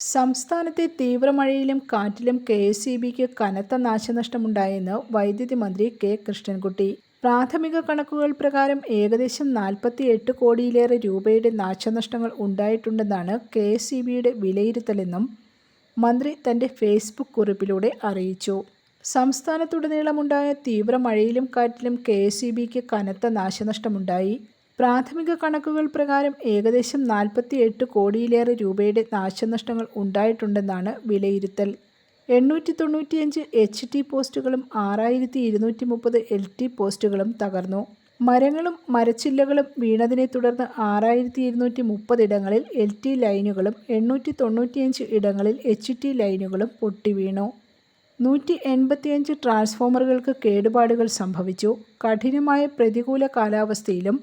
സംസ്ഥാനത്തെ തീവ്രമഴയിലും കാറ്റിലും K S E ബിക്ക് കനത്ത നാശനഷ്ടമുണ്ടായെന്ന് വൈദ്യുതി മന്ത്രി കെ കൃഷ്ണൻകുട്ടി. പ്രാഥമിക കണക്കുകൾ പ്രകാരം ഏകദേശം നാൽപ്പത്തി എട്ട് കോടിയിലേറെ രൂപയുടെ നാശനഷ്ടങ്ങൾ ഉണ്ടായിട്ടുണ്ടെന്നാണ് കെ എസ് ഇ ബിയുടെ വിലയിരുത്തലെന്നും മന്ത്രി തന്റെ ഫേസ്ബുക്ക് കുറിപ്പിലൂടെ അറിയിച്ചു. സംസ്ഥാനത്തുടനീളമുണ്ടായ തീവ്ര മഴയിലും കാറ്റിലും കെ എസ് ഇ ബിക്ക് കനത്ത നാശനഷ്ടമുണ്ടായി. പ്രാഥമിക കണക്കുകൾ പ്രകാരം ഏകദേശം നാൽപ്പത്തി എട്ട് കോടിയിലേറെ രൂപയുടെ നാശനഷ്ടങ്ങൾ ഉണ്ടായിട്ടുണ്ടെന്നാണ് വിലയിരുത്തൽ. എണ്ണൂറ്റി തൊണ്ണൂറ്റിയഞ്ച് എച്ച് ടി പോസ്റ്റുകളും ആറായിരത്തി ഇരുന്നൂറ്റി മുപ്പത് എൽ ടി പോസ്റ്റുകളും തകർന്നു. മരങ്ങളും മരച്ചില്ലകളും വീണതിനെ തുടർന്ന് ആറായിരത്തി ഇരുന്നൂറ്റി മുപ്പത് ഇടങ്ങളിൽ എൽ ടി ലൈനുകളും എണ്ണൂറ്റി തൊണ്ണൂറ്റിയഞ്ച് ഇടങ്ങളിൽ എച്ച് ടി ലൈനുകളും പൊട്ടിവീണു. നൂറ്റി എൺപത്തിയഞ്ച് ട്രാൻസ്ഫോമറുകൾക്ക് കേടുപാടുകൾ സംഭവിച്ചു. കഠിനമായ പ്രതികൂല കാലാവസ്ഥയിലും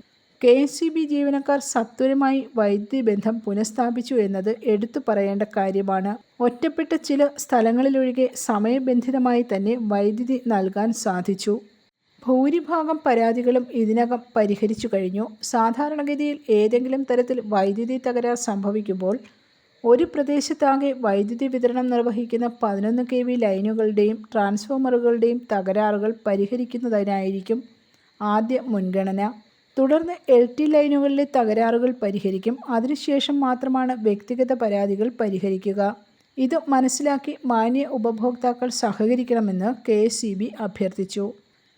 കെ എസ് സി ബി ജീവനക്കാർ സത്വരമായി വൈദ്യുതി ബന്ധം പുനഃസ്ഥാപിച്ചു എന്നത് എടുത്തു പറയേണ്ട കാര്യമാണ്. ഒറ്റപ്പെട്ട ചില സ്ഥലങ്ങളിലൊഴികെ സമയബന്ധിതമായി തന്നെ വൈദ്യുതി നൽകാൻ സാധിച്ചു. ഭൂരിഭാഗം പരാതികളും ഇതിനകം പരിഹരിച്ചു കഴിഞ്ഞു. സാധാരണഗതിയിൽ ഏതെങ്കിലും തരത്തിൽ വൈദ്യുതി തകരാർ സംഭവിക്കുമ്പോൾ ഒരു പ്രദേശത്താകെ വൈദ്യുതി വിതരണം നിർവഹിക്കുന്ന പതിനൊന്ന് കെ വി ലൈനുകളുടെയും ട്രാൻസ്ഫോമറുകളുടെയും തകരാറുകൾ പരിഹരിക്കുന്നതിനായിരിക്കും ആദ്യ മുൻഗണന. തുടർന്ന് എൽ ടി ലൈനുകളിലെ തകരാറുകൾ പരിഹരിക്കും. അതിനുശേഷം മാത്രമാണ് വ്യക്തിഗത പരാതികൾ പരിഹരിക്കുക. ഇത് മനസ്സിലാക്കി മാന്യ ഉപഭോക്താക്കൾ സഹകരിക്കണമെന്ന് കെ അഭ്യർത്ഥിച്ചു.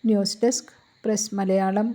News desk press Malayalam.